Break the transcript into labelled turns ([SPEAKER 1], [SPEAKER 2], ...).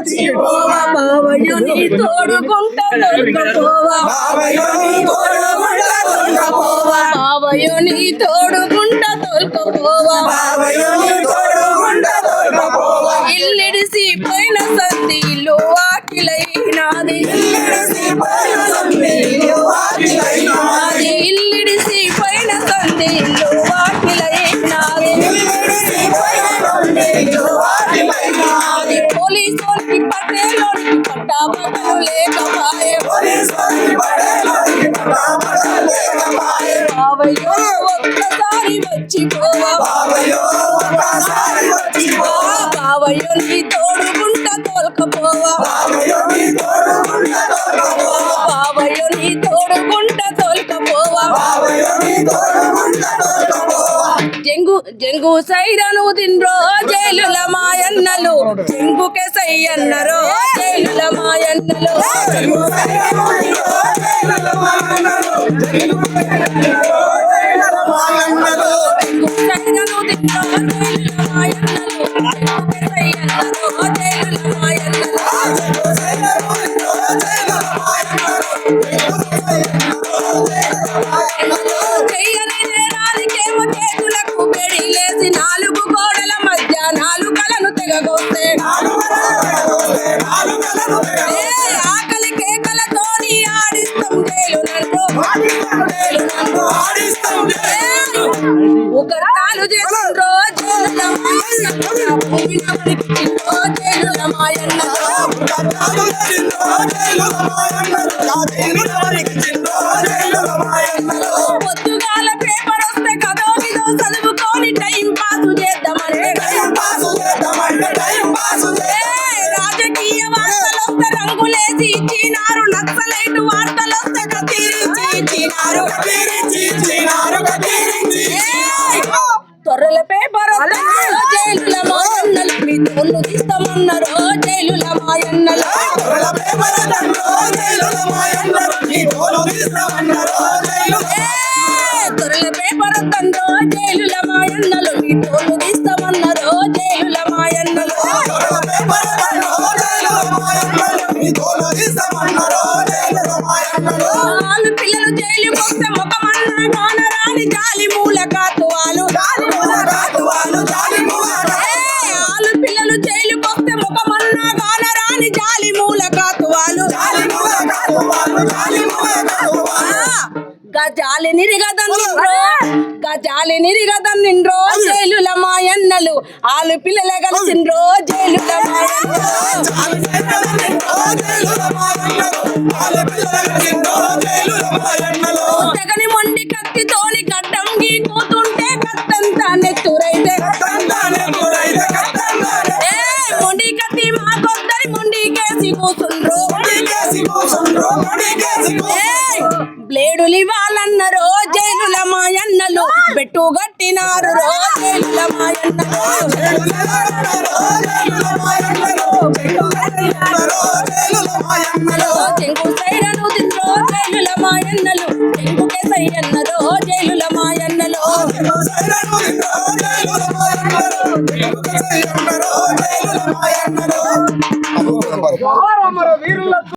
[SPEAKER 1] వచ్చి పోవా బావయ్య నీ తోడుకుంట దొరకపోవా బావయ్య నీ తోడుకుంట తోలుకపోవా. ఇల్లిడిసి పోయిన సంది పట్టేలోని పట్టాబట్టలు లేకపాయే బావయ్యో ఒక్కసారి వచ్చి పోవా బావయ్యో నీ తోడుకుంట తోలకపోవా జంగు సైరను తిన్రో జైలుల మాయన్నలు. జంగుకే సై జైలుల మాయన్నలు. జైలుల మాయన్నలు. నన్ను ఒక తాలు చేసిండ్రో మాయన్నలు. ఏ తొర్రల పేపర్ వద్దండ్రో జైలుల మాయన్నలు. మీ తోళ్ళు తీస్తామన్నారు జైలుల మాయన్నలు వాళ్ళు పిల్లలు జైలు పోతే ముఖమన్న కానరాని జాలి మూల కాతువాలు ఏ, మూల కాతువాలు గజాలి నిరిగదన్నిండ్రో గజాలి నిరిగదన్నిండ్రో జైలుల మాయన్నలు. వాళ్ళు పిల్లలే కలిసిండ్రో జైలుల మాయన్నలు. ఏడులి వాళ్ళన్నరో జైలుల మాయన్నలు. పెట్టు గట్టినారు రో మాయన్నలు. సైరను తిండ్రో జైలుల మాయన్నలు. చెంగు కేసయ్యన్నరో జైలుల మాయన్నలు.
[SPEAKER 2] రామారావు